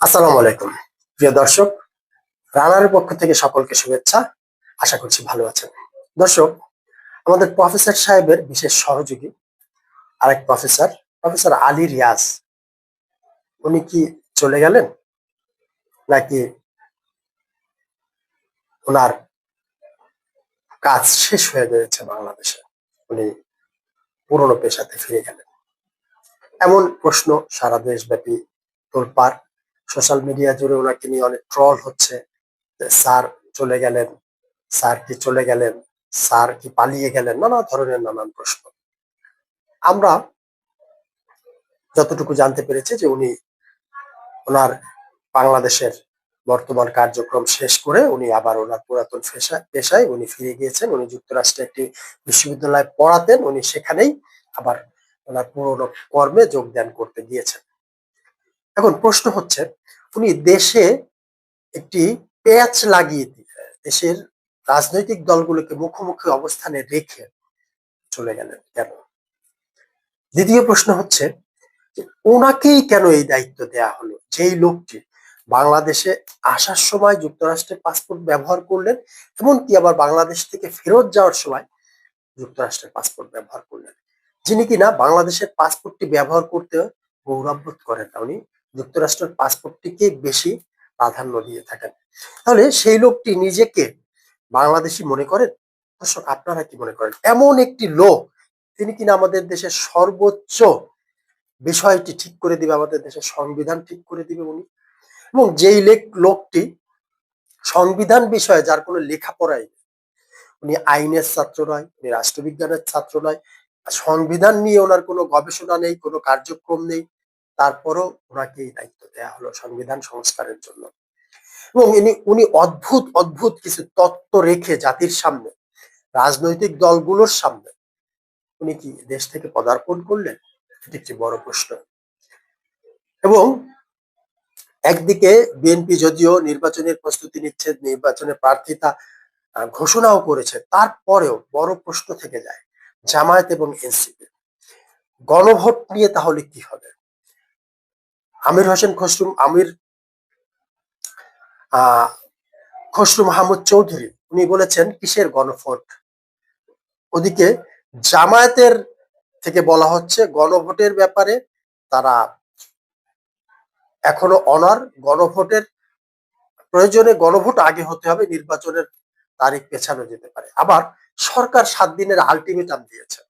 আসসালামু আলাইকুম। প্রিয় দর্শক, রানারের পক্ষ থেকে সকলকে শুভেচ্ছা। আশা করছি ভালো আছেন। দর্শক, আমাদের প্রফেসর সাহেবের বিশেষ সহযোগী আরেক প্রফেসর প্রফেসর আলী রিয়াজ। উনি কি চলে গেলেন? নাকি ওনার কাজ শেষ হয়ে গিয়েছে বাংলাদেশে? উনি পুরনো পেশাতে ফিরে গেলেন। এমন প্রশ্ন সারা দেশব্যাপী তোলপাড় সোশ্যাল মিডিয়া জুড়ে ওনাকে নিয়ে অনেক ট্রল হচ্ছে স্যার চলে গেলেন, স্যার কি চলে গেলেন, স্যার কি পালিয়ে গেলেন? নানা ধরনের নানান প্রশ্ন। আমরা যতটুকু জানতে পেরেছি যে উনি ওনার বাংলাদেশের বর্তমান কার্যক্রম শেষ করে উনি আবার ওনার পুরাতন পেশা- পেশায় উনি ফিরে গিয়েছেন। উনি যুক্তরাষ্ট্রে একটি বিশ্ববিদ্যালয়ে পড়াতেন। উনি সেখানেই আবার ওনার পুরনো কর্মে যোগদান করতে গিয়েছেন। এখন প্রশ্ন হচ্ছে উনি দেশে একটি প্যাচ লাগিয়ে দেশের রাজনৈতিক দলগুলোকে মুখোমুখি অবস্থানে রেখে চলে গেলেন কেন? দ্বিতীয় প্রশ্ন হচ্ছে ওনাকেই কেন এই দায়িত্ব দেয়া হলো? যেই লোকটি বাংলাদেশে আসার সময় যুক্তরাষ্ট্রের পাসপোর্ট ব্যবহার করলেন, এমনকি আবার বাংলাদেশ থেকে ফেরত যাওয়ার সময় যুক্তরাষ্ট্রের পাসপোর্ট ব্যবহার করলেন। যিনি কিনা বাংলাদেশের পাসপোর্টটি ব্যবহার করতে গৌরববোধ করেন না উনি। যুক্তরাষ্ট্রের পাসপোর্টটিকে বেশি প্রাধান্য দিয়ে থাকেন। তাহলে সেই লোকটি নিজেকে বাংলাদেশি মনে করেন? দর্শক, আপনারা কি মনে করেন? এমন একটি লোক, তিনি কিনা আমাদের দেশের সর্বোচ্চ বিষয়টি ঠিক করে দিবে, আমাদের দেশের সংবিধান ঠিক করে দিবে উনি। এবং যেই লোকটি সংবিধান বিষয়ে যার কোনো লেখাপড়াই উনি আইনের ছাত্র নয়, উনি রাষ্ট্রবিজ্ঞানের ছাত্র নয়, সংবিধান নিয়ে ওনার কোনো গবেষণা নেই, কোনো কার্যক্রম নেই। তারপরও ওনাকে এই দায়িত্ব দেওয়া হলো সংবিধান সংস্কারের জন্য। এবং ইনি, উনি অদ্ভুত অদ্ভুত কিছু তত্ত্ব রেখে জাতির সামনে, রাজনৈতিক দলগুলোর সামনে উনি কি দেশ থেকে পদার্পণ করলেন? এটি একটি বড় প্রশ্ন। এবং একদিকে বিএনপি যদিও নির্বাচনের প্রস্তুতি নিচ্ছে, নির্বাচনের প্রার্থিতা ঘোষণাও করেছে, তারপরেও বড় প্রশ্ন থেকে যায় জামায়াত এবং এনসিপি। গণভোট নিয়ে তাহলে কি হবে? আমির হোসেন খসরু, আমির খসরু মাহমুদ চৌধুরী, উনি বলেছেন, কিসের গণভোট? ওদিকে জামায়াতের থেকে বলা হচ্ছে, গণভোটের ব্যাপারে তারা এখনও অনার, গণভোটের প্রয়োজনে গণভোট আগে হতে হবে, নির্বাচনের তারিখ পেছানো যেতে পারে। আবার সরকার সাত দিনের আলটিমেটাম দিয়েছে।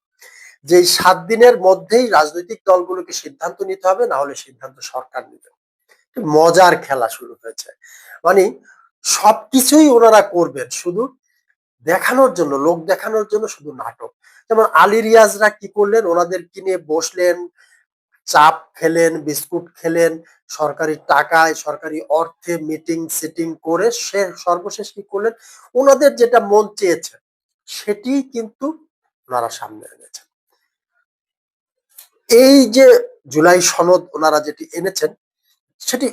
যে সাত দিনের মধ্যেই রাজনৈতিক দলগুলোকে সিদ্ধান্ত নিতে হবে, না হলে সিদ্ধান্ত সরকার নেবে। মজার খেলা শুরু হয়েছে। মানে সবকিছুই ওনারা করবেন, শুধু দেখানোর জন্য, লোক দেখানোর জন্য শুধু নাটক। যেমন আলী রিয়াজরা কি করলেন? ওনাদের কিনে বসলেন, চাপ খেলেন, বিস্কুট খেলেন, সরকারি টাকায়, সরকারি অর্থে মিটিং, সিটিং করে সে সর্বশেষ কি করলেন? ওনাদের যেটা মন চেয়েছে সেটি কিন্তু ওনারা সামনে এনেছেন। এই যে জুলাই সনদ ওনারা যেটি এনেছেন, সেটি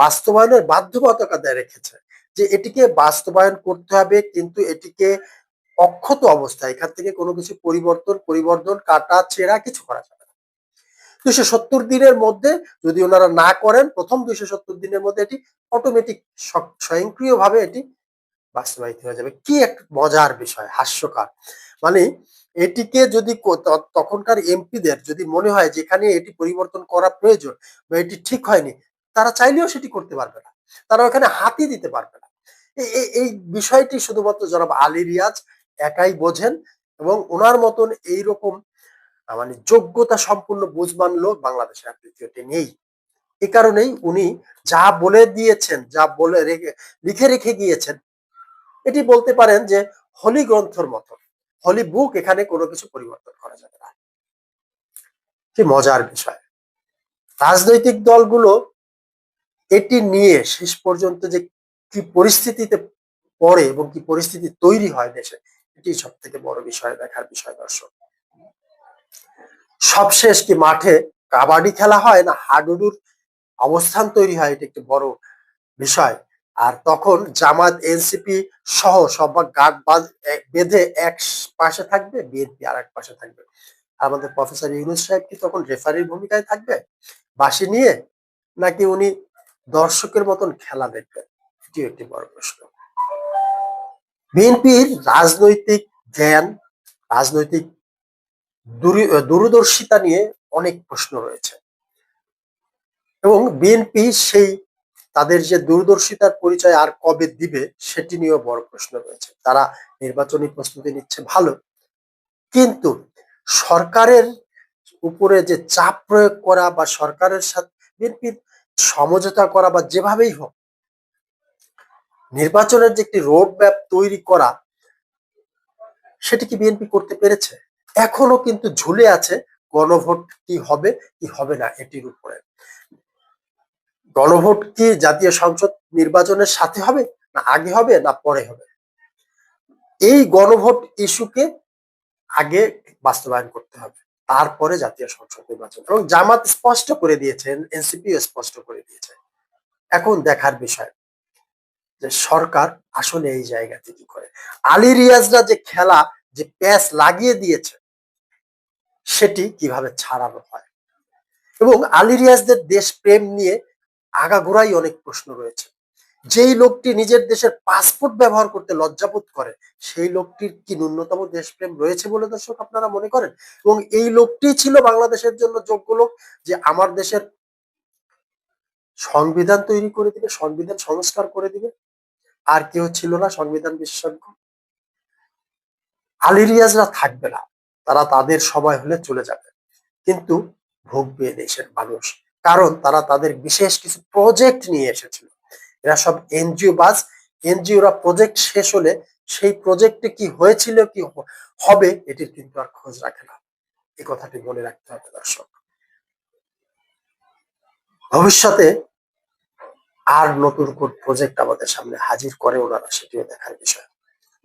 বাস্তবায়নের বাধ্যবাধকতা রেখেছে যে এটিকে বাস্তবায়ন করতে হবে, কিন্তু এটিকে অক্ষত অবস্থায়, এখান থেকে কোনো কিছু পরিবর্তন পরিবর্তন কাটা, ছেঁড়া কিছু করা যাবে না। দুইশো সত্তর দিনের মধ্যে যদি ওনারা না করেন, প্রথম দুইশো সত্তর দিনের মধ্যে এটি অটোমেটিক স্বয়ংক্রিয়ভাবে এটি বাস্তবায়িত হয়ে যাবে। কি এক মজার বিষয়, হাস্যকর। মানে এটিকে যদি তখনকার এমপিদের যদি মনে হয় যেখানে এটি পরিবর্তন করা প্রয়োজন বা এটি ঠিক হয়নি, তারা চাইলেও সেটি করতে পারবে না। তারা ওখানে হাতই দিতে পারবে না। এই- বিষয়টি শুধুমাত্র জনাব আলী রিয়াজ একাই বোঝেন এবং ওনার মতন এইরকম মানে যোগ্যতা সম্পূর্ণ বুঝবান লোক বাংলাদেশের তৃতীয়টি নেই। এ কারণেই উনি যা বলে দিয়েছেন, যা বলে রেখে, লিখে রেখে গিয়েছেন, এটি বলতে পারেন যে হলি গ্রন্থর মতো হলি বুক এখানে কোনো কিছু পরিবর্তন করা যাবে না। কি মজার বিষয়। রাজনৈতিক দলগুলো এটি নিয়ে শেষ পর্যন্ত যে কি পরিস্থিতিতে পড়ে এবং কি পরিস্থিতি তৈরি হয় দেশে, এটি সব থেকে বড় বিষয় দেখার বিষয় দর্শক। সবশেষ কি মাঠে কাবাডি খেলা হয় না হাডুডুর অবস্থান তৈরি হয়, এটি একটি বড় বিষয়। আর তখন জামাত, এনসিপি সহ সব গাট বেঁধে এক পাশে থাকবে, বিএনপি আর এক পাশে থাকবে। আমাদের প্রফেসর ইউনুস সাহেব কি তখন রেফারির ভূমিকায় থাকবে? বাসি নিয়ে? নাকি উনি দর্শকের মতন খেলা দেখবেন এটিও একটি বড় প্রশ্ন। বিএনপির রাজনৈতিক জ্ঞান, রাজনৈতিক দূরি- দূরদর্শিতা নিয়ে অনেক প্রশ্ন রয়েছে। এবং বিএনপি সেই তাদের যে দূরদর্শিতার পরিচয় আর কবে দিবে, সেটি নিয়েও বড় প্রশ্ন রয়েছে। তারা নির্বাচনী প্রস্তুতি নিচ্ছে ভালো। কিন্তু সরকারের উপরে যে চাপ প্রয়োগ করা বা সরকারের সাথে বিএনপির সমঝোতা করা বা যেভাবেই হোক, নির্বাচনের যে একটি রোড ম্যাপ তৈরি করা, সেটি কি বিএনপি করতে পেরেছে? এখনও কিন্তু ঝুলে আছে গণভোট কি হবে কি হবে না, এটির উপরে। গণভোট কি জাতীয় সংসদ নির্বাচনের সাথে হবে না আগে হবে না পরে হবে? এই গণভোট ইস্যুকে আগে বাস্তবায়ন করতে হবে, তারপরে জাতীয় সংসদ নির্বাচন। এবং জামাত স্পষ্ট করে দিয়েছেন এনসিপি স্পষ্ট করে দিয়েছে। এখন দেখার বিষয় যে সরকার আসলে এই জায়গাতে কি করে? আলী রিয়াজরা যে খেলা, যে প্যাচ লাগিয়ে দিয়েছে, সেটি কীভাবে ছাড়ানো হয়? এবং আলী রিয়াজদের দেশপ্রেম নিয়ে আগাগোড়াই অনেক প্রশ্ন রয়েছে। যেই লোকটি নিজের দেশের পাসপোর্ট ব্যবহার করতে লজ্জাবোধ করে, সেই লোকটির কি ন্যূনতম দেশপ্রেম রয়েছে বলে দর্শক আপনারা মনে করেন? এবং এই লোকটি ছিল বাংলাদেশের জন্য যোগ্য লোক যে আমার দেশের সংবিধান তৈরি করে দিবে, সংবিধান সংস্কার করে দিবে। আর কেউ ছিল না সংবিধান বিশেষজ্ঞ। আলী রিয়াজরা থাকবে না, তারা তাদের সময় হলে চলে যাবে। কিন্তু ভোগবে দেশের মানুষ কারণ তারা তাদের বিশেষ কিছু প্রজেক্ট নিয়ে এসেছিল। এরা সব এনজিও বাস এনজিওরা প্রজেক্ট শেষ হলে সেই প্রজেক্টে কি হয়েছিল, কি হবে এটির কিন্তু আর খোঁজ রাখে না। এই কথাটি মনে রাখতে হবে দর্শক। ভবিষ্যতে আর নতুন কোন প্রজেক্ট আমাদের সামনে হাজির করে ওনারা সেটিও দেখার বিষয়।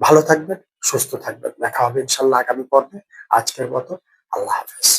ভালো থাকবেন, সুস্থ থাকবেন। দেখা হবে ইনশাল্লাহ আগামী পর্বে। আজকের মতো আল্লাহ হাফেজ।